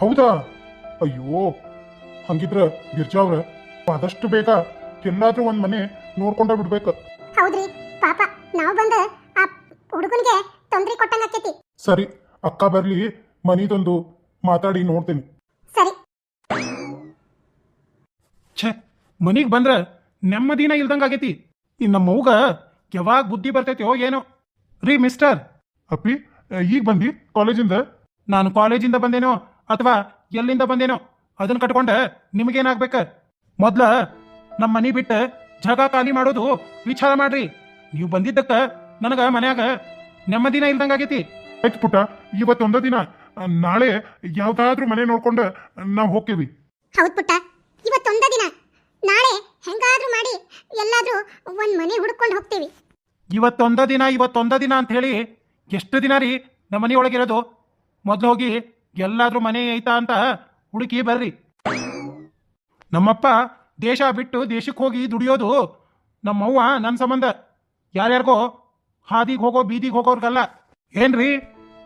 ಹೌದಾ? ಅಯ್ಯೋ ಹಂಗಿದ್ರ ಗಿರ್ಜಾ ಅವ್ರ ಆದಷ್ಟು ಬೇಗ ಎಲ್ಲಾದ್ರೂ ಒಂದ್ ಮನೆ ನೋಡ್ಕೊಂಡ ಬಿಡ್ಬೇಕು. ಹೌದ್ರಿ ಪಾಪ ನಾವು ಬಂದ ಆ ಹುಡುಗನ್ಗೆ ತೊಂದ್ರೆ ಕೊಟ್ಟಂಗ ಆಕೈತಿ. ಸರಿ ಅಕ್ಕ ಬರ್ಲಿ ಮನಿದೊಂದು ಮಾತಾಡಿ ನೋಡ್ತೀನಿ. ಸರಿ. ಛೆ ಮನಿಗ್ ಬಂದ್ರ ನೆಮ್ಮದಿನ ಇಲ್ದಂಗ ಆಗೈತಿ. ಇನ್ನ ನಮ್ಮ ಮೌಗ ಯಾವಾಗ ಬುದ್ಧಿ ಬರ್ತೈತೋ ಏನೋ. ರೀ ಮಿಸ್ಟರ್. ಅಪ್ಪಿ ಈಗ ಬಂದಿ ಕಾಲೇಜಿಂದ? ನಾನು ಕಾಲೇಜಿಂದ ಬಂದೇನೋ ಅಥವಾ ಎಲ್ಲಿಂದ ಬಂದೇನೋ? ಅದನ್ನ ಕಟ್ಕೊಂಡ ನಿಮಗೇನಾಗ್ಬೇಕ? ಮೊದ್ಲ ನಮ್ಮ ಮನಿ ಬಿಟ್ಟು ಜಾಗ ಖಾಲಿ ಮಾಡೋದು ವಿಚಾರ ಮಾಡ್ರಿ. ನೀವು ಬಂದಿದ್ದಕ್ಕ ನನಗ ಮನ್ಯಾಗ ನೆಮ್ಮದಿನ ಇಲ್ದಂಗ ಆಗೈತಿ. ಆಯ್ತು ಪುಟ್ಟ ಇವತ್ತೊಂದ ದಿನ ನಾಳೆ ಯಾವ್ದಾದ್ರೂ ಮನೆ ನೋಡ್ಕೊಂಡು ನಾವು ಹೋಗ್ತೀವಿ. ಹೌದ್ ಪುಟ್ಟ ಇವತ್ತೊಂದ ದಿನ ನಾಳೆ ಹೆಂಗಾದ್ರೂ ಮಾಡಿ ಎಲ್ಲಾದ್ರೂ ಒಂದ್ ಮನೆ ಹುಡ್ಕೊಂಡು ಹೋಗ್ತೀವಿ. ಇವತ್ತೊಂದ ದಿನ ಇವತ್ತೊಂದ ದಿನ ಅಂತ ಹೇಳಿ ಎಷ್ಟು ದಿನ ರೀ ನಮ್ಮ ಮನೆಯೊಳಗಿರೋದು? ಮೊದ್ಲು ಹೋಗಿ ಎಲ್ಲಾದ್ರೂ ಮನೆ ಐತಾ ಅಂತ ಹುಡುಕಿ ಬರ್ರಿ. ನಮ್ಮಪ್ಪ ದೇಶ ಬಿಟ್ಟು ದೇಶಕ್ಕೆ ಹೋಗಿ ದುಡಿಯೋದು ನಮ್ಮವ್ವ ನನ್ನ ಸಂಬಂಧ. ಯಾರ್ಯಾರಿಗೋ ಹಾದಿಗೆ ಹೋಗೋ ಬೀದಿಗೆ ಹೋಗೋರ್ಗಲ್ಲ. ಏನ್ರಿ?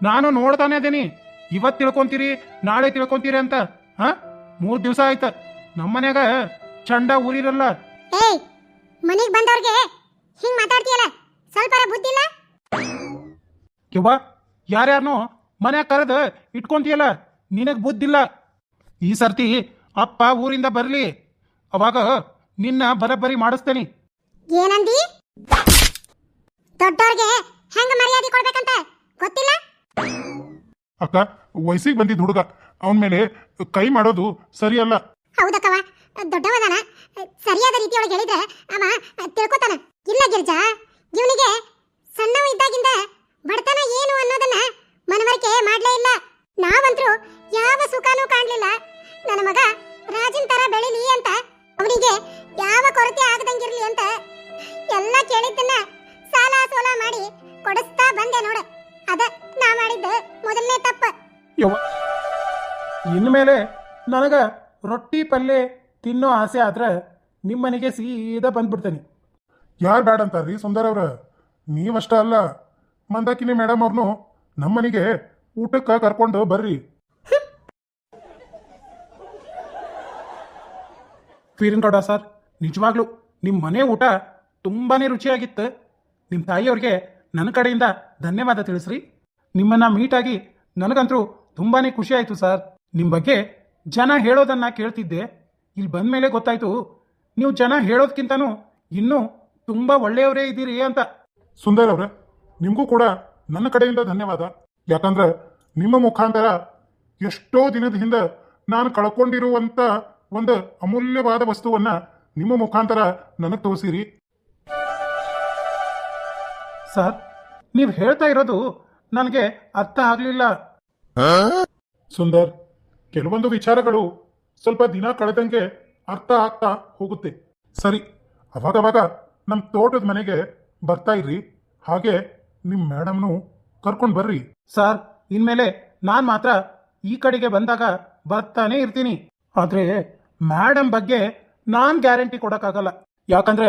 ನಾನು ನೋಡ್ತಾನೆ ಅದೇನಿ ಇವತ್ತು ತಿಳ್ಕೊಂತೀರಿ ನಾಳೆ ತಿಳ್ಕೊಂತೀರಿ ಅಂತ ಹಾ? ಮೂರು ದಿವಸ ಆಯ್ತ. ನಮ್ಮ ಮನ್ಯಾಗ ಚಂಡ ಊರಿರಲ್ಲ. ಏಯ್ ಮನೆಗ್ ಬಂದವ್ರಿಗೆ ಹಿಂಗ್ ಮಾತಾಡ್ತೀಯಲ್ಲ? ಸ್ವಲ್ಪ ಬುದ್ಧಿ ಇಲ್ಲ ಯವ್ವ ಯಾರ್ಯಾರನೋ ಮನ್ಯಾಗ ಕರೆದು ಇಟ್ಕೊಂತೀಯಲ್ಲ? ನಿನಗೆ ಬುದ್ಧಿಲ್ಲ. ಈ ಸರ್ತಿ ಅಪ್ಪ ಊರಿಂದ ಬರಲಿ. ಅವಾಗ ನಿನ್ನ ಬರಬರಿ ಮಾಡಿಸ್ತೇನೆ. ಏನಂದಿ? ದೊಡ್ಡವ್ರಿಗೆ ಹೆಂಗ ಮರ್ಯಾದೆ ಕೊಡ್ಬೇಕಂತ ಗೊತ್ತಿಲ್ಲ? ಅಕ್ಕ ವಯಸ್ಸಿಗೆ ಬಂದಿದ್ದ ಹುಡುಗ. ಅವನ ಮೇಲೆ ಕೈ ಮಾಡೋದು ಸರಿಯಲ್ಲ. ಹೌದಕ್ಕವ ದೊಡ್ಡವನ ಸರಿಯಾದ ರೀತಿಯೊಳಗೆ ಹೇಳಿದ್ರೆ ಅವ ತಿಳ್ಕೊತಾನ. ಇಲ್ಲ ಗಿರ್ಜಾ ಇವನಿಗೆ ಸಣ್ಣವ ಇದ್ದಾಗಿಂದ ಯವ್ವ. ಇನ್ಮೇಲೆ ನನಗೆ ರೊಟ್ಟಿ ಪಲ್ಯ ತಿನ್ನೋ ಆಸೆ ಆದ್ರೆ ನಿಮ್ಮನೆಗೆ ಸೀದಾ ಬಂದ್ಬಿಡ್ತೇನೆ. ಯಾರು ಬೇಡ ರೀ ಸುಂದರ್ ಅವ್ರ? ನೀವಷ್ಟ ಅಲ್ಲ. ಮಂದಾಕಿನಿ ಮೇಡಮ್ ಅವ್ರನ್ನು ನಮ್ಮನಿಗೆ ಊಟಕ್ಕೆ ಕರ್ಕೊಂಡು ಬರ್ರಿ. ಫೀರಿನ್ಗೌಡ ಸರ್ ನಿಜವಾಗ್ಲೂ ನಿಮ್ಮ ಮನೆ ಊಟ ತುಂಬಾ ರುಚಿಯಾಗಿತ್ತು. ನಿಮ್ಮ ತಾಯಿಯವ್ರಿಗೆ ನನ್ನ ಕಡೆಯಿಂದ ಧನ್ಯವಾದ ತಿಳಿಸ್ರಿ. ನಿಮ್ಮನ್ನು ಮೀಟಾಗಿ ನನಗಂತೂ ತುಂಬಾ ಖುಷಿ ಆಯಿತು ಸರ್. ನಿಮ್ಮ ಬಗ್ಗೆ ಜನ ಹೇಳೋದನ್ನು ಕೇಳ್ತಿದ್ದೆ. ಇಲ್ಲಿ ಬಂದ ಮೇಲೆ ಗೊತ್ತಾಯಿತು. ನೀವು ಜನ ಹೇಳೋದಕ್ಕಿಂತನೂ ಇನ್ನೂ ತುಂಬ ಒಳ್ಳೆಯವರೇ ಇದ್ದೀರಿ ಅಂತ. ಸುಂದರ್ ಅವರೇ ನಿಮಗೂ ಕೂಡ ನನ್ನ ಕಡೆಯಿಂದ ಧನ್ಯವಾದ. ಯಾಕಂದ್ರೆ ನಿಮ್ಮ ಮುಖಾಂತರ ಎಷ್ಟೋ ದಿನದ ಹಿಂದೆ ನಾನು ಕಳ್ಕೊಂಡಿರುವಂತ ಒಂದು ಅಮೂಲ್ಯವಾದ ವಸ್ತುವನ್ನ ನಿಮ್ಮ ಮುಖಾಂತರ ನನಗೆ ತೋರಿಸಿರಿ. ಸರ್ ನೀವು ಹೇಳ್ತಾ ಇರೋದು ನನಗೆ ಅರ್ಥ ಆಗಲಿಲ್ಲ. ಸುಂದರ್ ಕೆಲವೊಂದು ವಿಚಾರಗಳು ಸ್ವಲ್ಪ ದಿನ ಕಳೆದಂಗೆ ಅರ್ಥ ಆಗ್ತಾ ಹೋಗುತ್ತೆ. ಸರಿ ಅವಾಗವಾಗ ನಮ್ಮ ತೋಟದ ಮನೆಗೆ ಬರ್ತಾ ಇರ್ರಿ. ಹಾಗೆ ನಿಮ್ಮ ಮೇಡಮ್ನು ಕರ್ಕೊಂಡು ಬರ್ರಿ. ಸರ್ ಇನ್ಮೇಲೆ ನಾನು ಮಾತ್ರ ಈ ಕಡೆಗೆ ಬಂದಾಗ ಬರ್ತಾನೆ ಇರ್ತೀನಿ. ಆದರೆ ಮೇಡಮ್ ಬಗ್ಗೆ ನಾನು ಗ್ಯಾರಂಟಿ ಕೊಡೋಕ್ಕಾಗಲ್ಲ. ಯಾಕಂದರೆ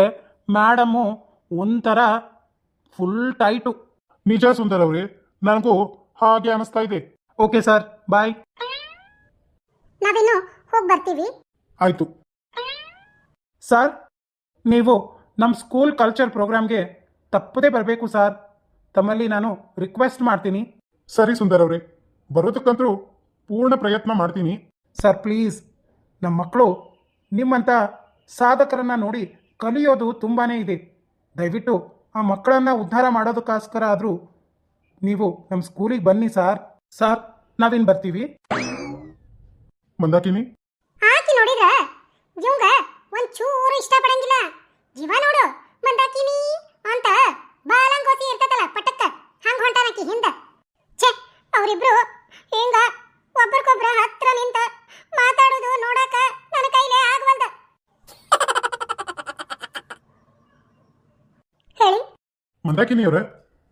ಮೇಡಮ್ಮು ಒಂಥರ ಫುಲ್ ಟೈಟು ನಿಜ ಸುಂದರ್ ಅವ್ರಿ ನನಗೂ ಹಾಗೆ ಅನಿಸ್ತಾ ಇದೆ. Okay sir bye. ನಾವಿನ್ನು ಹೋಗಿ ಬರ್ತೀವಿ. ಆಯ್ತು. ಸರ್ ನೀವು ನಮ್ಮ ಸ್ಕೂಲ್ ಕಲ್ಚರ್ ಪ್ರೋಗ್ರಾಮ್ಗೆ ತಪ್ಪದೇ ಬರಬೇಕು ಸರ್. ತಮ್ಮಲ್ಲಿ ನಾನು ರಿಕ್ವೆಸ್ಟ್ ಮಾಡ್ತೀನಿ. ಸರಿ ಸುಂದರ್ ಅವ್ರೆ ಬರೋದಕ್ಕಂತೂ ಪೂರ್ಣ ಪ್ರಯತ್ನ ಮಾಡ್ತೀನಿ. Sir please. ನಮ್ಮ ಮಕ್ಕಳು ನಿಮ್ಮಂಥ ಸಾಧಕರನ್ನು ನೋಡಿ ಕಲಿಯೋದು ತುಂಬಾ ಇದೆ. ದಯವಿಟ್ಟು ಆ ಮಕ್ಕಳನ್ನು ಉದ್ಧಾರ ಮಾಡೋದಕ್ಕೋಸ್ಕರ ಆದರೂ ನೀವು ನಮ್ಮ ಸ್ಕೂಲಿಗೆ ಬನ್ನಿ ಸರ್. ಸರ್ ನಾವೇನ್ ಬರ್ತೀವಿ? ಮಂದಾಕಿನಿ? ಆಕಿ ನೋಡಿದ್ರ? ಇವಂಗ ಒಂದ್ ಚೂರು ಇಷ್ಟ ಪಡಂಗಿಲ್ಲ ಜೀವ ನೋಡು ಮಂದಾಕಿನಿ ಅಂತ ಬಾಲಂಗೋಸಿ ಇರ್ತತಲ್ಲ ಪಟಕ್ಕ ಹಂಗ ಹೊಂಟಾನಕಿ ಹಿಂದ. ಛೆ ಅವರಿಬ್ರು ಹಿಂಗ ಒಬ್ರಿಗೊಬ್ರ ಹತ್ರ ನಿಂತ ಮಾತಾಡೋದು ನೋಡಾಕ ನನ್ನ ಕೈಲೇ ಆಗವಲ್ದ. ಹೇಳಿ. ಮಂದಾಕಿನಿ ಅವ್ರೆ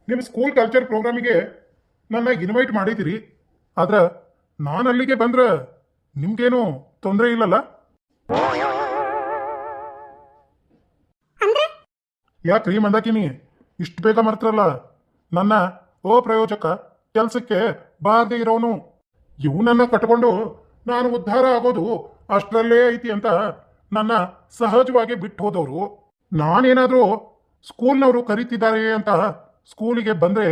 ನಿಮ್ಮ ಸ್ಕೂಲ್ ಕಲ್ಚರ್ ಪ್ರೋಗ್ರಾಮಿಗೆ ನನ್ನ ಇನ್ವೈಟ್ ಮಾಡಿದಿರಿ ಆದ್ರೆ ನಾನು ಅಲ್ಲಿಗೆ ಬಂದ್ರೆ ನಿಮ್ಗೇನು ತೊಂದರೆ ಇಲ್ಲಲ್ಲ? ಯಾಕ್ರಿ ಮಂದಾಕಿನಿ ಇಷ್ಟು ಬೇಗ ಮಾಡ್ತಾರಲ್ಲ ನನ್ನ ಓ ಪ್ರಯೋಜಕ ಕೆಲಸಕ್ಕೆ ಬಾರದೆ ಇರೋನು. ಇವನನ್ನ ಕಟ್ಕೊಂಡು ನಾನು ಉದ್ಧಾರ ಆಗೋದು ಅಷ್ಟರಲ್ಲೇ ಐತಿ ಅಂತ ನನ್ನ ಸಹಜವಾಗಿ ಬಿಟ್ಟು ಹೋದವರು. ನಾನೇನಾದರೂ ಸ್ಕೂಲ್ನವರು ಕರೀತಿದ್ದಾರೆ ಅಂತ ಸ್ಕೂಲಿಗೆ ಬಂದ್ರೆ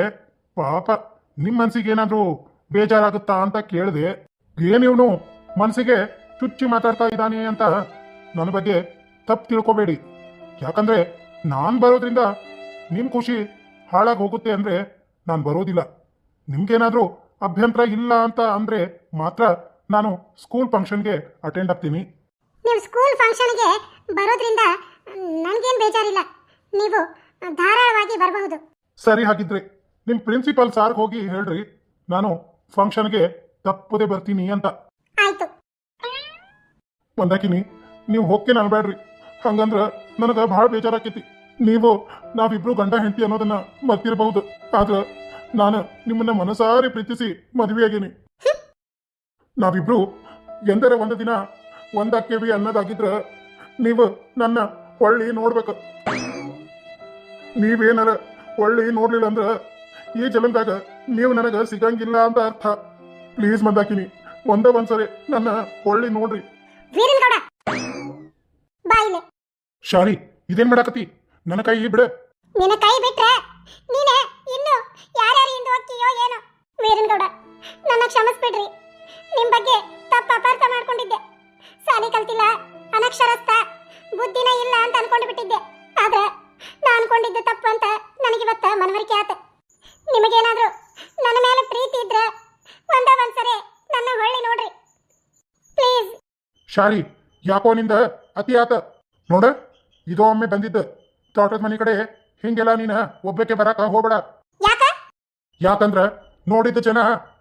ಪಾಪ. ನಿಮ್ಮ ಮನ್ಸಿಗೆ ಏನಾದರೂ ಬೇಜಾರಾಗುತ್ತಾ ಅಂತ ಕೇಳಿದೆ. ಏನಿವನು ಮನಸ್ಸಿಗೆ ಚುಚ್ಚಿ ಮಾತಾಡ್ತಾ ಇದ್ದಾನೆ ಅಂತ ನನ್ನ ಬಗ್ಗೆ ತಪ್ಪು ತಿಳ್ಕೊಬೇಡಿ. ಯಾಕಂದ್ರೆ ನಾನು ಬರೋದ್ರಿಂದ ನಿಮ್ಮ ಖುಷಿ ಹಾಳಾಗಿ ಹೋಗುತ್ತೆ ಅಂದ್ರೆ ನಾನು ಬರೋದಿಲ್ಲ. ನಿಮ್ಗೇನಾದ್ರೂ ಅಭ್ಯಂತರ ಇಲ್ಲ ಅಂತ ಅಂದ್ರೆ ಮಾತ್ರ ನಾನು ಸ್ಕೂಲ್ ಫಂಕ್ಷನ್ಗೆ ಅಟೆಂಡ್ ಆಗ್ತೀನಿ. ನೀವು ಸ್ಕೂಲ್ ಫಂಕ್ಷನ್ಗೆ ಬರೋದ್ರಿಂದ ನನಗೇನು ಬೇಜಾರಿಲ್ಲ. ನೀವು ಧಾರಾಳವಾಗಿ ಬರಬಹುದು. ಸರಿ ಹಾಗಿದ್ರೆ. ನಿಮ್ಮ ಪ್ರಿನ್ಸಿಪಾಲ್ ಸಾರ್ ಹೋಗಿ ಹೇಳ್ರಿ. ನಾನು ಫಂಕ್ಷನ್ಗೆ ತಪ್ಪದೆ ಬರ್ತೀನಿ ಅಂತ. ಆಯ್ತು. ಒಂದಾಕಿನಿ ನೀವು ಹೋಗ್ತೀನಿ ಅನ್ಬೇಡ್ರಿ ಹಂಗಂದ್ರ ನನಗೆ ಭಾಳ ಬೇಜಾರಾಕೈತಿ. ನೀವು ನಾವಿಬ್ರು ಗಂಡ ಹೆಂಡತಿ ಅನ್ನೋದನ್ನ ಮರ್ತಿರಬಹುದು. ಆದ್ರ ನಾನು ನಿಮ್ಮನ್ನ ಮನಸಾರಿ ಪ್ರೀತಿಸಿ ಮದುವೆಯಾಗೀನಿ ನಾವಿಬ್ರು ಎಂದರ ಒಂದು ದಿನ ಒಂದಾಕ್ಕೇವಿ ಅನ್ನೋದಾಗಿದ್ರ ನೀವು ನನ್ನ ಹೊಳ್ಳಿ ನೋಡ್ಬೇಕು. ನೀವೇನಾರ ಹೊಳ್ಳಿ ನೋಡ್ಲಿಲ್ಲ ಅಂದ್ರ ಈ ಜಲಂದಾಗ ನೀವು ನನಗ ಸಿಗಂಗಿಲ್ಲ ಅಂತ ಅರ್ಥ. ಪ್ಲೀಸ್ ಮಂದಾಕಿನಿ ಒಂದ ಒಂದ್ಸರಿ ನನ್ನ ಹೊಳ್ಳಿ ನೋಡ್ರಿ. ಶಾರಿ ಇದೇನ್ ಮಾಡಾಕತಿ ನನ್ನ ಕೈ ಬಿಡ. ನಿನ್ನ ಕೈ ಬಿಟ್ರೆ ನೀನೆ ಇನ್ನು ಯಾರ್ಯಾರು ಹಿಂದೆ ಹೋಗ್ತೀಯೋ ಏನೋ. ವೀರನಗೌಡ ನನ್ನ ಕ್ಷಮಿಸ್ಬಿಡ್ರಿ. ನಿಮ್ ಬಗ್ಗೆ ತಪ್ಪ ಅಪಾರ್ಥ ಮಾಡ್ಕೊಂಡಿದ್ದೆ. ಸಾಲಿ ಕಲ್ತಿಲ್ಲ ಅನಕ್ಷರಸ್ಥ ಬುದ್ಧಿನ ಇಲ್ಲ ಅಂತ ಅನ್ಕೊಂಡು ಬಿಟ್ಟಿದ್ದೆ ಆದ್ರೆ ನಾ ಅನ್ಕೊಂಡಿದ್ದೆ ತಪ್ಪು ಅಂತ ನನಗಿವತ್ತ ಮನವರಿಕೆ ಆತ. ನಿಮಗೇನಾದ್ರೂ ನನ್ನ ಮೇಲೆ ಪ್ರೀತಿ ಇದ್ರೆ ಒಂದ ಒಂದ್ಸರಿ ನನ್ನ ಹೊಳ್ಳಿ ನೋಡ್ರಿ. ಪ್ಲೀಸ್ ಶಾರಿ ಯಾಕೋ ನಿಂದ ಅತಿ ಆತ? ನೋಡ ಇದೋ ಒಮ್ಮೆ ಬಂದಿದ್ದ. ತೋಟದ ಮನೆ ಕಡೆ ಹಿಂಗೆಲ್ಲ ನೀನ ಒಬ್ಬಕ್ಕೆ ಬರಾಕ ಹೋಗ್ಬೇಡ. ಯಾಕ? ಯಾಕಂದ್ರ ನೋಡಿದ ಜನ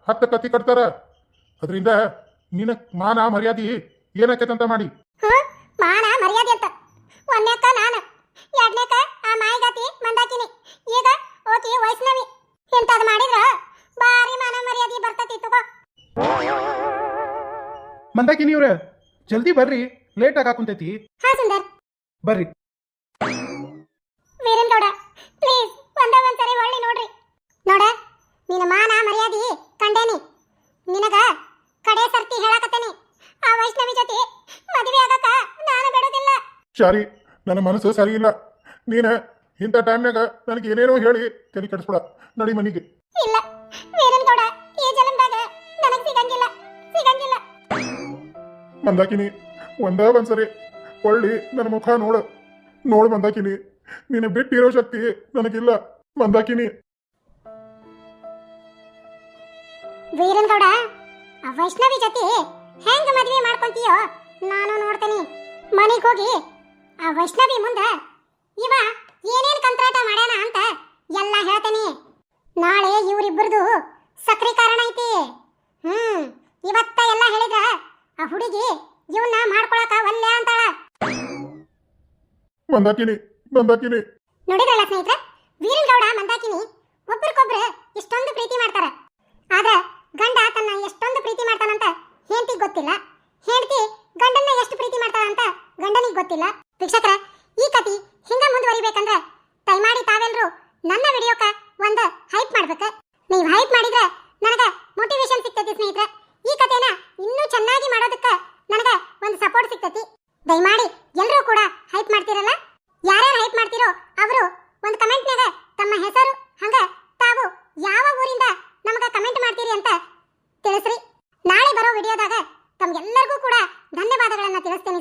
ಹತ್ತ ಕತ್ತಿ ಕಟ್ತಾರ. ಅದರಿಂದ ನಿನ ಮಾನ ಮರ್ಯಾದಿ ಏನಾಕೈತಂತ ಮಾಡಿ. ಹ? ಮಾನ ಮರ್ಯಾದೆ ಅಂತ. ಒಂದನೇಕ ನಾನು ಎರಡನೇಕ ಆ ಮಾಯಿಗಾತಿ ಮಂದಾಕಿನಿ. ಈಗ ಓಕೆ ವೈಷ್ಣವಿ. ಇಂಥದ್ ಮಾಡಿದ್ರ ಬಾರಿ ಮಾನ ಮರ್ಯಾದೆ ಬರ್ತತಿ ತಗೋ. ಮಂದಾಕಿನಿ ನೀವ್ರೆ ಜಲ್ದಿ ಬರ್ರಿ ಲೇಟ್ ಆಗ ಕುಂತೈತಿ ಹಾ ಸುಂದರ್. ಬರ್ರಿ. ವೀರನ್ಗೌಡ ಪ್ಲೀಸ್ ಒಂದ ಒಂದ್ಸರಿ ಒಳ್ಳೆ ನೋಡ್ರಿ. ನೋಡ ನಿನ್ನ ಮಾನ ಮರ್ಯಾದಿ ಕಂಡೇನಿ. ನಿನಗ ಕಡೆ ಸರ್ತಿ ಹೇಳಕತ್ತೇನಿ. ಆ ವೈಷ್ಣವಿ ಜೊತೆ ಮದುವೆ ಆಗಕ ನಾನು ಬಿಡೋದಿಲ್ಲ. ಶಾರಿ ನನ್ನ ಮನಸ್ಸು ಸರಿ ಇಲ್ಲ. ನೀನ ಇಂಥ ಟೈಮ್ನಾಗ ನನಗೆ ಏನೇನೋ ಹೇಳಿ ತಲೆ ಕೆಡಿಸ್ಬಿಡ. ನಡಿ ಮನಿಗೆ. ಇಲ್ಲ. ವೀರನ್ಗೌಡ ಈ ಜನ್ಮದಾಗ ನನಗೆ ಸಿಗಂಗಿಲ್ಲ. ಸಿಗಂಗಿಲ್ಲ. ಮಂದಾಕಿನಿ ಒಂದ ಒಂದ್ಸರಿ ಒಳ್ಳಿ ನನ್ನ ಮುಖ ನೋಡು. ನೋಡು ಮಂದಾಕಿನಿ ನೀನು ಬಿಟ್ಟಿರೋ ಶಕ್ತಿ ನನಗಿಲ್ಲ. ಮಂದಾಕಿನಿ ವೀರನ್ಗೌಡ ವೈಷ್ಣವಿ ಜೊತೆ ಹೆಂಗ ಮದ್ವೆ ಮಾಡ್ಕೊಂತೀಯೋ ನಾನು ನೋಡ್ತೀನಿ. ಮನೆಗೆ ಹೋಗಿ ಆ ವೈಷ್ಣವಿ ಮುಂದೆ ಇವ ಏನೇನ್ ಕಂತ್ರಾಟ ಮಾಡ್ಯಾನ ಅಂತ ಎಲ್ಲ ಹೇಳ್ತೇನೆ. ನಾಳೆ ಇವರಿಬ್ಬರದು ಸಕ್ರಿ ಕಾರಣ ಐತಿ. ಹ್ಮ್ ಇವತ್ತ ಎಲ್ಲ ಹೇಳಿದ ಆ ಹುಡುಗಿ ಇವನ್ನ ಮಾಡ್ಕೊಳಕ ಒಲ್ಲೆ ಅಂತಾಳ. ಮಂದಾಕಿನಿ ಮಂದಾಕಿನಿ. ನೋಡಿದ್ರಲ್ಲ ಸ್ನೇಹಿತರೆ ವೀರನ್ಗೌಡ ಮಂದಾಕಿನಿ ಒಬ್ರಿಗೊಬ್ರು ಇಷ್ಟೊಂದು ಪ್ರೀತಿ ಮಾಡ್ತಾರ. ಆದ್ರೆ ಗಂಡ ತನ್ನ ಎಷ್ಟೊಂದು ಪ್ರೀತಿ ಮಾಡ್ತಾನಂತ ಹೆಂಡತಿ ಗೊತ್ತಿಲ್ಲ. ಹೆಂಡತಿ ಗಂಡನ್ನ ಎಷ್ಟು ಪ್ರೀತಿ ಮಾಡ್ತಾಳಂತ ಗಂಡನಿಗೆ ಗೊತ್ತಿಲ್ಲ. ವೀಕ್ಷಕರ ಈ ಕತಿ ಹಿಂಗ ಮುಂದುವರಿಬೇಕಂದ್ರ ದಯಮಾಡಿ ತಾವೆಲ್ಲರೂ ನನ್ನ ವಿಡಿಯೋಕ ಒಂದು ಹೈಪ್ ಮಾಡ್ಬೇಕು. ನೀವು ಹೈಪ್ ಮಾಡಿದ್ರೆ ನನಗ ಮೋಟಿವೇಶನ್ ಸಿಗ್ತೈತಿ ಸ್ನೇಹಿತರೆ. ಈ ಕಥೆನ ಇನ್ನೂ ಚೆನ್ನಾಗಿ ಮಾಡೋದಕ್ಕ ನನಗ ಒಂದು ಸಪೋರ್ಟ್ ಸಿಗ್ತೈತಿ. ದಯಮಾಡಿ ಎಲ್ಲರೂ ಕೂಡ ಹೈಪ್ ಮಾಡ್ತಿರಲ್ಲ? ಯಾರ್ಯಾರು ಹೈಪ್ ಮಾಡ್ತಿರೋ ಅವರು ಒಂದು ಕಮೆಂಟ್ನಾಗ ತಮ್ಮ ಹೆಸರು, ಹಂಗ ತಾವು ಯಾವ ಊರಿಂದ ನಮಗ ಕಮೆಂಟ್ ಮಾಡ್ತೀರಿ ಅಂತ ತಿಳಿಸ್ರಿ. ನಾಳೆ ಬರೋ ವಿಡಿಯೋದಾಗ ತಮ್ಗೆಲ್ಲರಿಗೂ ಕೂಡ ಧನ್ಯವಾದಗಳನ್ನು ತಿಳಿಸ್ತೇನೆ